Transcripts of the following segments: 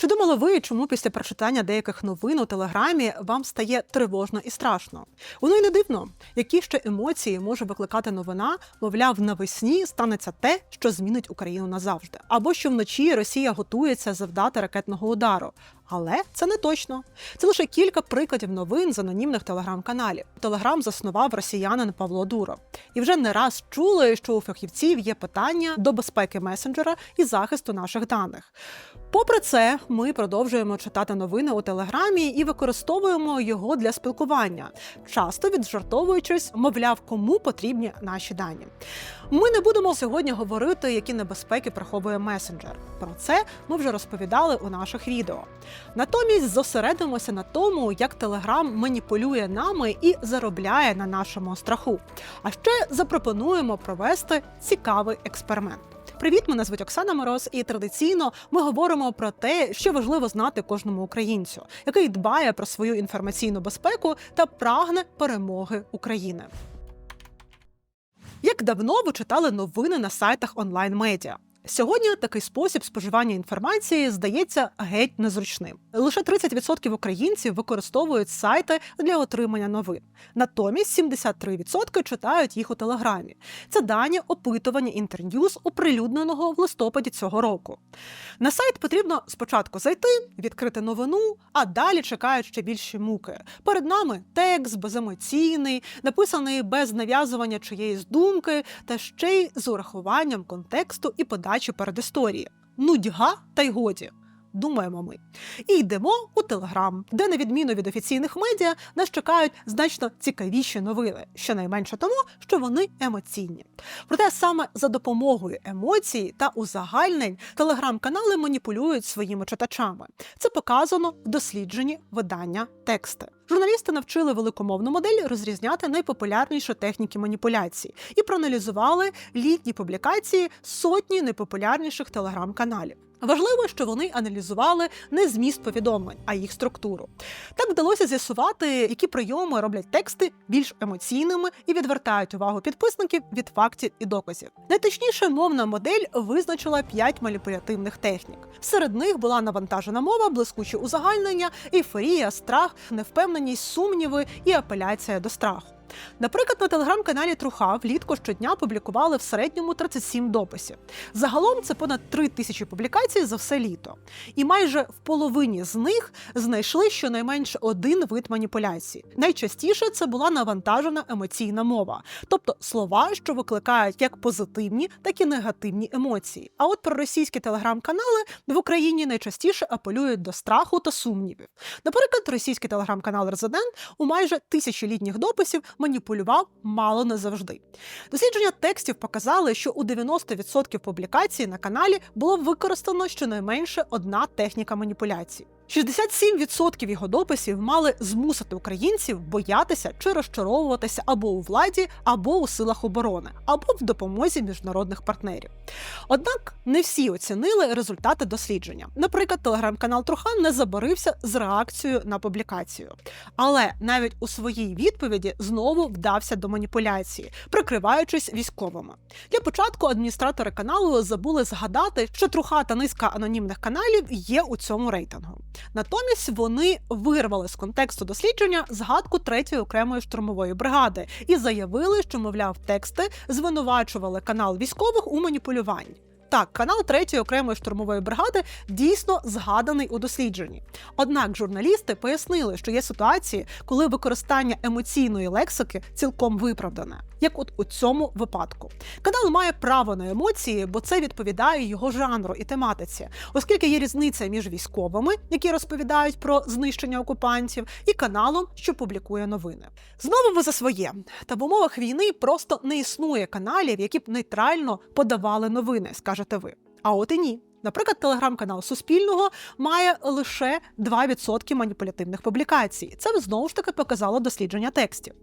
Чи думали ви, чому після прочитання деяких новин у телеграмі вам стає тривожно і страшно? Воно й не дивно, які ще емоції може викликати новина, мовляв, навесні станеться те, що змінить Україну назавжди, або що вночі Росія готується завдати ракетного удару. Але це не точно. Це лише кілька прикладів новин з анонімних телеграм-каналів. Телеграм заснував росіянин Павло Дуро. І вже не раз чули, що у фахівців є питання до безпеки месенджера і захисту наших даних. Попри це, ми продовжуємо читати новини у телеграмі і використовуємо його для спілкування, часто віджартовуючись, мовляв, кому потрібні наші дані. Ми не будемо сьогодні говорити, які небезпеки приховує месенджер. Про це ми вже розповідали у наших відео. Натомість зосередимося на тому, як Телеграм маніпулює нами і заробляє на нашому страху. А ще запропонуємо провести цікавий експеримент. Привіт, мене звуть Оксана Мороз, і традиційно ми говоримо про те, що важливо знати кожному українцю, який дбає про свою інформаційну безпеку та прагне перемоги України. Як давно ви читали новини на сайтах онлайн-медіа? Сьогодні такий спосіб споживання інформації здається геть незручним. Лише 30% українців використовують сайти для отримання новин. Натомість 73% читають їх у телеграмі. Це дані опитування інтерньюз, оприлюдненого в листопаді цього року. На сайт потрібно спочатку зайти, відкрити новину, а далі чекають ще більші муки. Перед нами текст беземоційний, написаний без нав'язування чиєїсь думки, та ще й з урахуванням контексту і подачі передісторії. Нудьга та й годі. Думаємо ми. І йдемо у Телеграм, де, на відміну від офіційних медіа, нас чекають значно цікавіші новини, щонайменше тому, що вони емоційні. Проте саме за допомогою емоцій та узагальнень телеграм-канали маніпулюють своїми читачами. Це показано в дослідженні видання тексти. Журналісти навчили великомовну модель розрізняти найпопулярніші техніки маніпуляції і проаналізували літні публікації сотні найпопулярніших телеграм-каналів. Важливо, що вони аналізували не зміст повідомлень, а їх структуру. Так вдалося з'ясувати, які прийоми роблять тексти більш емоційними і відвертають увагу підписників від фактів і доказів. Найточніше мовна модель визначила п'ять маніпулятивних технік. Серед них була навантажена мова, блискучі узагальнення, ейфорія, страх, невпевненість, сумніви і апеляція до страху. Наприклад, на телеграм-каналі Труха влітку щодня публікували в середньому 37 дописів. Загалом це понад 3 тисячі публікацій за все літо. І майже в половині з них знайшли щонайменше один вид маніпуляції. Найчастіше це була навантажена емоційна мова, тобто слова, що викликають як позитивні, так і негативні емоції. А от про російські телеграм-канали в Україні найчастіше апелюють до страху та сумнівів. Наприклад, російський телеграм-канал Резидент у майже тисячолітніх дописів маніпулював мало не завжди. Дослідження текстів показали, що у 90% публікацій на каналі було використано щонайменше одна техніка маніпуляції. 67% його дописів мали змусити українців боятися чи розчаровуватися або у владі, або у силах оборони, або в допомозі міжнародних партнерів. Однак не всі оцінили результати дослідження. Наприклад, телеграм-канал Трухан не забарився з реакцією на публікацію. Але навіть у своїй відповіді знову вдався до маніпуляції, прикриваючись військовими. Для початку адміністратори каналу забули згадати, що труха та низка анонімних каналів є у цьому рейтингу. Натомість вони вирвали з контексту дослідження згадку третьої окремої штурмової бригади і заявили, що, мовляв, тексти звинувачували канал військових у маніпулюванні. Так, канал третьої окремої штурмової бригади дійсно згаданий у дослідженні. Однак журналісти пояснили, що є ситуації, коли використання емоційної лексики цілком виправдане, як от у цьому випадку. Канал має право на емоції, бо це відповідає його жанру і тематиці, оскільки є різниця між військовими, які розповідають про знищення окупантів, і каналом, що публікує новини. Знову ви за своє. Та в умовах війни просто не існує каналів, які б нейтрально подавали новини, скажете ви. А от і ні. Наприклад, телеграм-канал Суспільного має лише 2% маніпулятивних публікацій. Це знову ж таки показало дослідження текстів.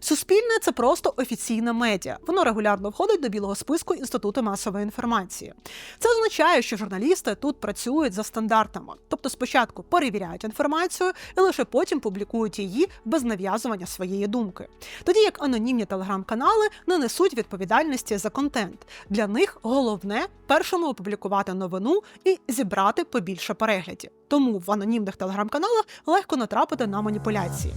Суспільне це просто офіційне медіа. Воно регулярно входить до білого списку Інституту масової інформації. Це означає, що журналісти тут працюють за стандартами, тобто спочатку перевіряють інформацію і лише потім публікують її без нав'язування своєї думки. Тоді як анонімні телеграм-канали не несуть відповідальності за контент. Для них головне першому опублікувати новину новину і зібрати побільше переглядів. Тому в анонімних телеграм-каналах легко натрапити на маніпуляції.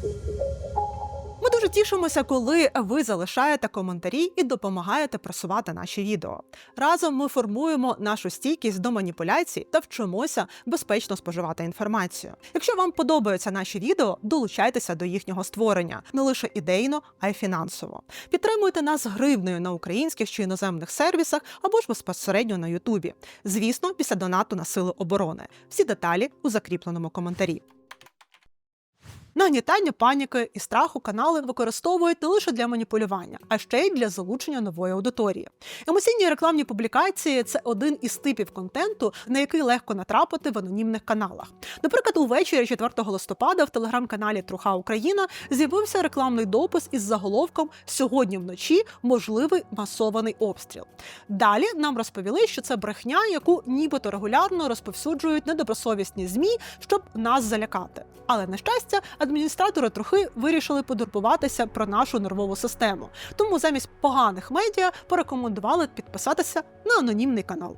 Ми дуже тішимося, коли ви залишаєте коментарі і допомагаєте просувати наші відео. Разом ми формуємо нашу стійкість до маніпуляцій та вчимося безпечно споживати інформацію. Якщо вам подобаються наші відео, долучайтеся до їхнього створення не лише ідейно, а й фінансово. Підтримуйте нас гривнею на українських чи іноземних сервісах або ж безпосередньо на Ютубі. Звісно, після донату на сили оборони. Всі деталі у закріпленому коментарі. Нагнітання паніки і страху канали використовують не лише для маніпулювання, а ще й для залучення нової аудиторії. Емоційні рекламні публікації це один із типів контенту, на який легко натрапити в анонімних каналах. Наприклад, увечері 4 листопада в телеграм-каналі Труха Україна з'явився рекламний допис із заголовком Сьогодні вночі можливий масований обстріл. Далі нам розповіли, що це брехня, яку нібито регулярно розповсюджують недобросовісні змі, щоб нас залякати. Але на щастя, адміністратори трохи вирішили подурбуватися про нашу нервову систему. Тому замість поганих медіа порекомендували підписатися на анонімний канал.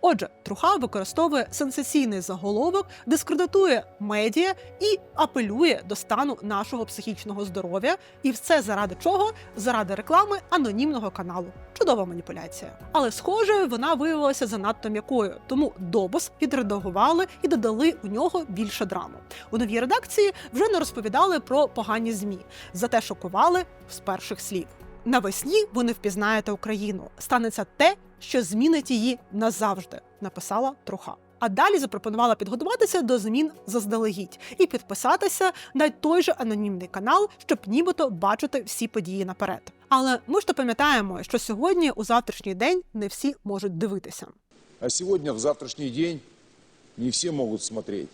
Отже, труха використовує сенсаційний заголовок, дискредитує медіа і апелює до стану нашого психічного здоров'я. І все заради чого? Заради реклами анонімного каналу. Чудова маніпуляція. Але схоже, вона виявилася занадто м'якою, тому добус підредагували і додали у нього більше драми. У новій редакції вже не розповідали про погані змі, зате шокували з перших слів. Навесні ви не впізнаєте Україну. Станеться те, що змінить її назавжди, написала Труха. А далі запропонувала підготуватися до змін заздалегідь і підписатися на той же анонімний канал, щоб нібито бачити всі події наперед. Але ми ж то пам'ятаємо, що сьогодні у завтрашній день не всі можуть дивитися. А сегодня, в завтрашний день, не все могут смотреть.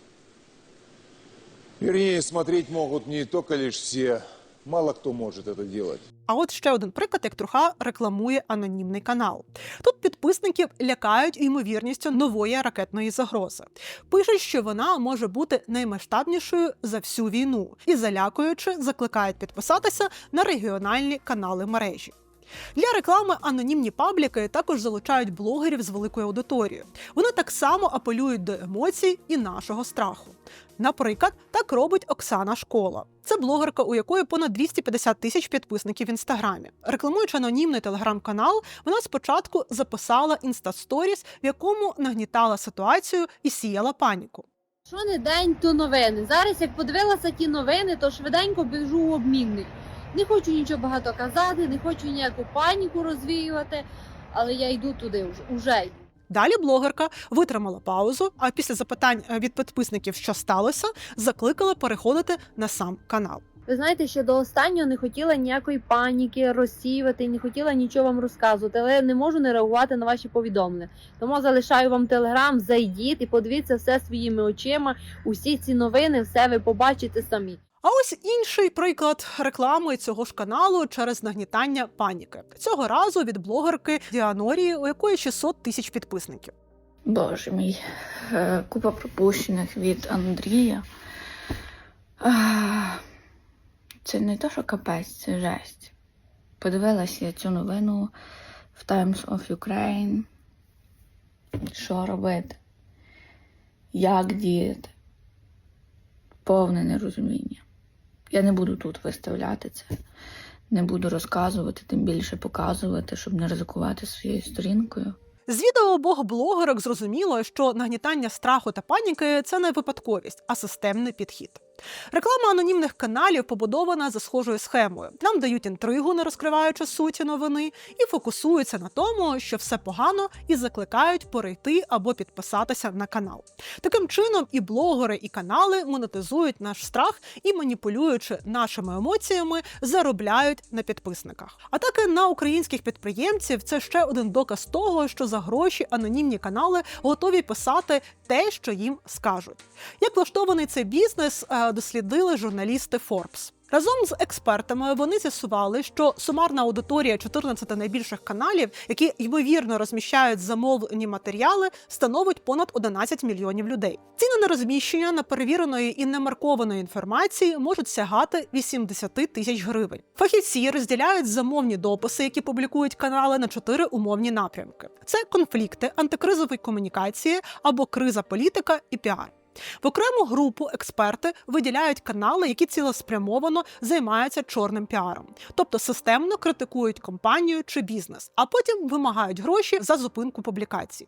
Вернее, смотреть могут не только лишь все, мало хто може це робити. А от ще один приклад, як труха рекламує анонімний канал. Тут підписників лякають ймовірністю нової ракетної загрози. Пишуть, що вона може бути наймасштабнішою за всю війну, і залякуючи, закликають підписатися на регіональні канали мережі. Для реклами анонімні пабліки також залучають блогерів з великою аудиторією. Вони так само апелюють до емоцій і нашого страху. Наприклад, так робить Оксана Школа. Це блогерка, у якої понад 250 тисяч підписників в інстаграмі. Рекламуючи анонімний телеграм-канал, вона спочатку записала інстасторіс, в якому нагнітала ситуацію і сіяла паніку. Що не день, то новини. Зараз, як подивилася ті новини, то швиденько біжу у обмінник. Не хочу нічого багато казати, не хочу ніяку паніку розвіювати, але я йду туди вже. Уже. Далі блогерка витримала паузу, а після запитань е, від підписників, що сталося, закликала переходити на сам канал. Ви знаєте, що до останнього не хотіла ніякої паніки розсіювати, не хотіла нічого вам розказувати, але я не можу не реагувати на ваші повідомлення. Тому залишаю вам телеграм, зайдіть і подивіться все своїми очима. Усі ці новини, все ви побачите самі. А ось інший приклад реклами цього ж каналу через нагнітання паніки. Цього разу від блогерки Діанорії, у якої 600 тисяч підписників. Боже мій, Е, купа пропущених від Андрія. Це не то, що капець, це жесть. Подивилася я цю новину в Times of Ukraine. Що робити? Як діяти? Повне нерозуміння. Я не буду тут виставляти це, не буду розказувати, тим більше показувати, щоб не ризикувати своєю сторінкою. З відео обох блогерок зрозуміло, що нагнітання страху та паніки це не випадковість, а системний підхід. Реклама анонімних каналів побудована за схожою схемою. Нам дають інтригу, не розкриваючи суті новини, і фокусуються на тому, що все погано, і закликають перейти або підписатися на канал. Таким чином, і блогери, і канали монетизують наш страх і, маніпулюючи нашими емоціями, заробляють на підписниках. Атаки на українських підприємців це ще один доказ того, що за гроші анонімні канали готові писати те, що їм скажуть. Як влаштований цей бізнес, е, дослідили журналісти Forbes. Разом з експертами вони з'ясували, що сумарна аудиторія 14 найбільших каналів, які ймовірно розміщають замовлені матеріали, становить понад 11 мільйонів людей. Ціни на розміщення неперевіреної і немаркованої інформації можуть сягати 80 тисяч гривень. Фахівці розділяють замовні дописи, які публікують канали на чотири умовні напрямки: це конфлікти, антикризові комунікації або криза політика і піар. В окрему групу експерти виділяють канали, які цілеспрямовано займаються чорним піаром, тобто системно критикують компанію чи бізнес, а потім вимагають гроші за зупинку публікацій.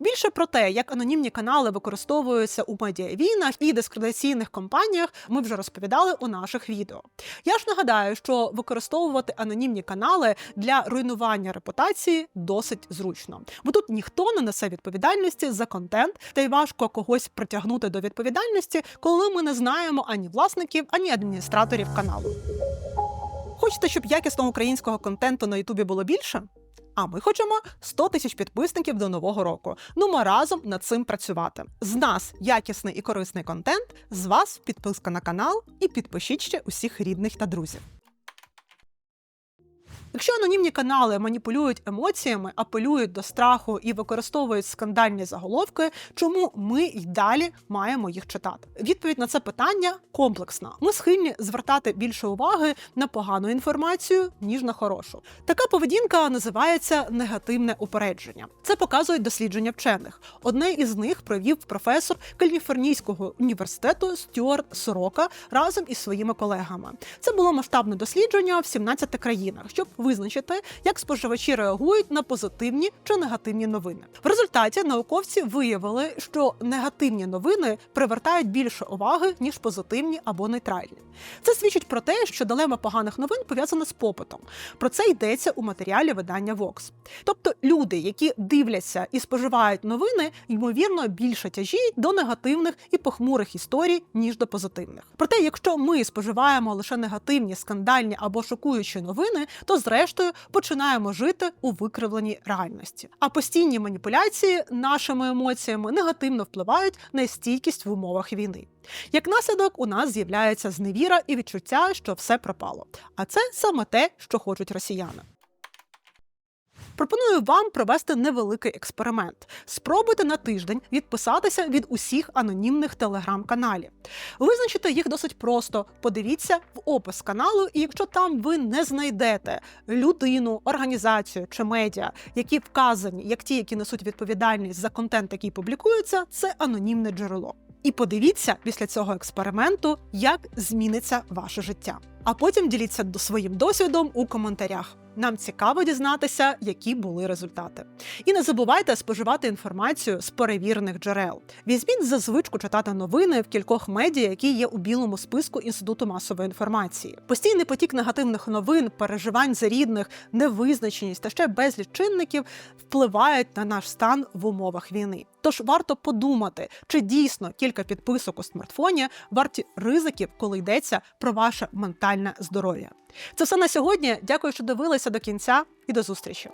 Більше про те, як анонімні канали використовуються у медіавійнах і дискредитаційних кампаніях, ми вже розповідали у наших відео. Я ж нагадаю, що використовувати анонімні канали для руйнування репутації досить зручно, бо тут ніхто не несе відповідальності за контент, та й важко когось притягнути до відповідальності, коли ми не знаємо ані власників, ані адміністраторів каналу. Хочете, щоб якісного українського контенту на Ютубі було більше? А ми хочемо 100 тисяч підписників до нового року. Ну ми разом над цим працювати. З нас якісний і корисний контент, з вас підписка на канал і підпишіть ще усіх рідних та друзів. Якщо анонімні канали маніпулюють емоціями, апелюють до страху і використовують скандальні заголовки, чому ми й далі маємо їх читати? Відповідь на це питання комплексна. Ми схильні звертати більше уваги на погану інформацію ніж на хорошу. Така поведінка називається негативне упередження. Це показують дослідження вчених. Одне із них провів професор Каліфорнійського університету Стюарт Сорока разом із своїми колегами. Це було масштабне дослідження в 17 країнах, щоб визначити, як споживачі реагують на позитивні чи негативні новини. В результаті науковці виявили, що негативні новини привертають більше уваги ніж позитивні або нейтральні. Це свідчить про те, що дилема поганих новин пов'язана з попитом. Про це йдеться у матеріалі видання Vox. Тобто люди, які дивляться і споживають новини, ймовірно більше тяжіють до негативних і похмурих історій ніж до позитивних. Проте, якщо ми споживаємо лише негативні, скандальні або шокуючі новини, то зрештою починаємо жити у викривленій реальності. А постійні маніпуляції нашими емоціями негативно впливають на стійкість в умовах війни. Як наслідок, у нас з'являється зневіра і відчуття, що все пропало. А це саме те, що хочуть росіяни. Пропоную вам провести невеликий експеримент. Спробуйте на тиждень відписатися від усіх анонімних телеграм-каналів. Визначити їх досить просто. Подивіться в опис каналу, і якщо там ви не знайдете людину, організацію чи медіа, які вказані як ті, які несуть відповідальність за контент, який публікується, це анонімне джерело. І подивіться після цього експерименту, як зміниться ваше життя. А потім діліться своїм досвідом у коментарях. Нам цікаво дізнатися, які були результати. І не забувайте споживати інформацію з перевірених джерел. Візьміть за звичку читати новини в кількох медіа, які є у білому списку інституту масової інформації. Постійний потік негативних новин, переживань за рідних, невизначеність та ще безліч чинників впливають на наш стан в умовах війни. Тож варто подумати, чи дійсно кілька підписок у смартфоні варті ризиків, коли йдеться про ваше ментальне здоров'я. Це все на сьогодні. Дякую, що дивилися до кінця, і до зустрічі.